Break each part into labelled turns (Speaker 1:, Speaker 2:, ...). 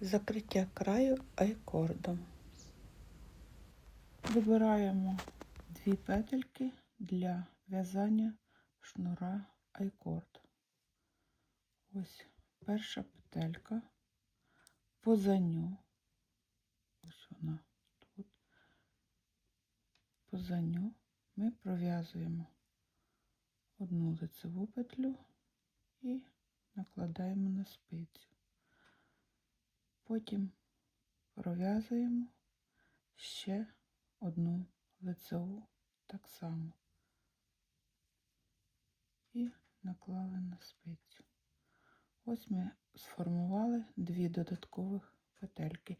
Speaker 1: Закриття краю айкордом. Вибираємо дві петельки для в'язання шнура айкорд. Ось перша петелька, позаню, ось вона тут, позаню ми пров'язуємо одну лицеву петлю і накладаємо на спицю. Потім пров'язуємо ще одну лицеву так само і наклали на спицю. Ось ми сформували дві додаткових петельки.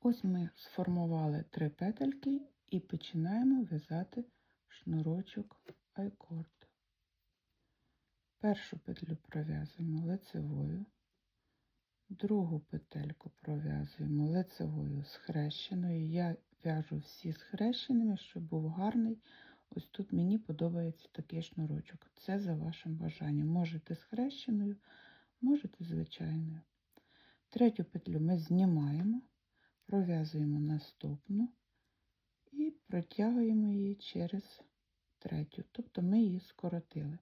Speaker 1: Ось ми сформували три петельки і починаємо в'язати шнурочок айкорд. Першу петлю пров'язуємо лицевою, другу петельку пров'язуємо лицевою схрещеною. Я в'яжу всі схрещеними, щоб був гарний. Ось тут мені подобається такий шнурочок. Це за вашим бажанням. Можете схрещеною, можете звичайною. Третю петлю ми знімаємо, пров'язуємо наступну і протягуємо її через третю. Тобто ми її скоротили.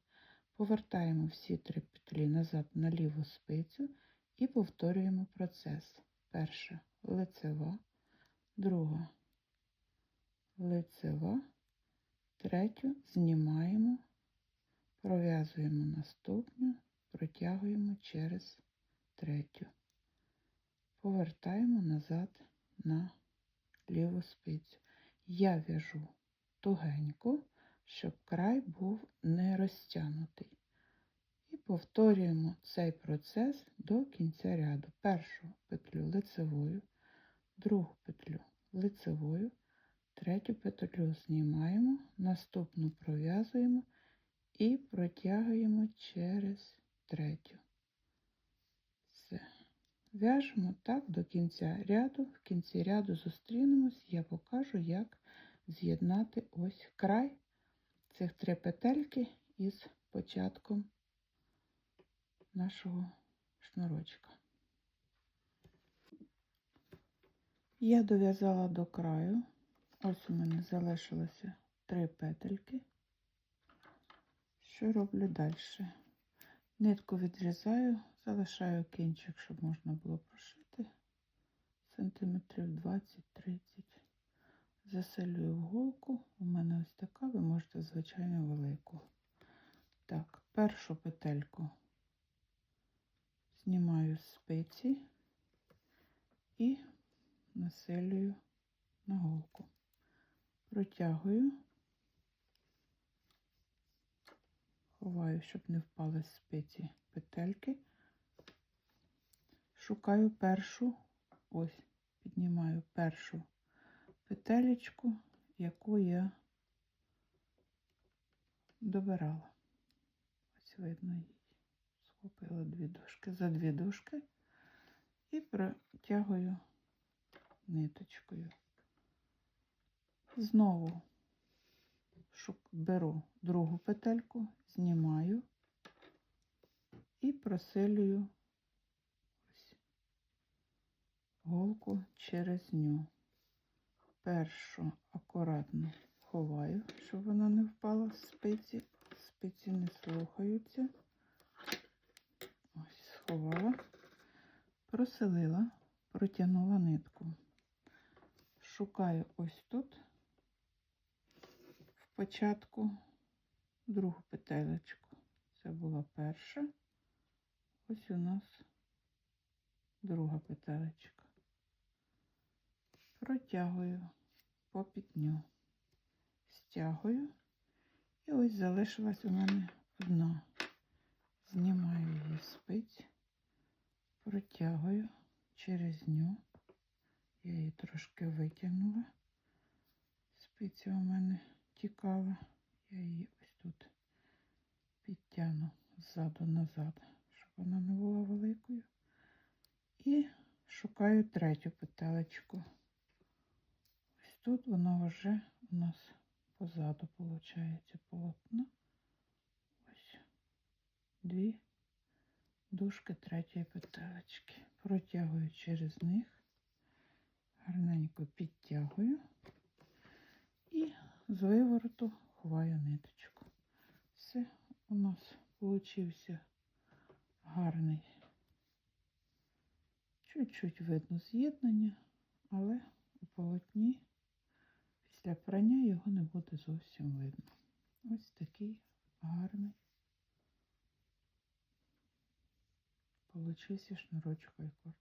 Speaker 1: Повертаємо всі три петлі назад на ліву спицю і повторюємо процес. Перша лицева, друга лицева, третю знімаємо, пров'язуємо наступну, протягуємо через третю. Повертаємо назад на ліву спицю. Я в'яжу тугенько, щоб край був не розтягнутий. Повторюємо цей процес до кінця ряду. Першу петлю лицевою, другу петлю лицевою, третю петлю знімаємо, наступну пров'язуємо і протягуємо через третю. Все. В'яжемо так до кінця ряду. В кінці ряду зустрінемось, я покажу, як з'єднати ось край цих три петельки із початком нашого шнурочка. Я дов'язала до краю. Ось у мене залишилося три петельки. Що роблю далі? Нитку відрізаю, залишаю кінчик, щоб можна було прошити сантиметрів 20-30. Заселюю в голку. У мене ось така, ви можете, звичайно, велику. Так, першу петельку знімаю з спиці і населюю на голку. Протягую, ховаю, щоб не впали з спиці петельки. Шукаю першу, ось, піднімаю першу петелечку, яку я добирала. Ось видно її. Схопила дві дужки за дві дужки і протягую ниточкою. Знову беру другу петельку, знімаю і просилюю голку через ню. Першу акуратно ховаю, щоб вона не впала з спиці. Спиці не слухаються. Ось, проселила, протягнула нитку. Шукаю ось тут, в початку, другу петелечку. Це була перша. Ось у нас друга петелечка. Протягую по пітню, стягую, і ось залишилась у мене одна. Знімаю її спиць, протягую через ню. Я її трошки витягнула. Спиця у мене тікала. Я її ось тут підтягну ззаду назад, щоб вона не була великою. І шукаю третю петелечку. Ось тут воно вже у нас позаду, виходить, полотно. Ось дві дужки третьої петелечки. Протягую через них, гарненько підтягую і з вивороту ховаю ниточку. Все, у нас получився гарний. Чуть-чуть видно з'єднання, але у полотні після прання його не буде зовсім видно. Ось такий гарний получився шнурочок айкорд.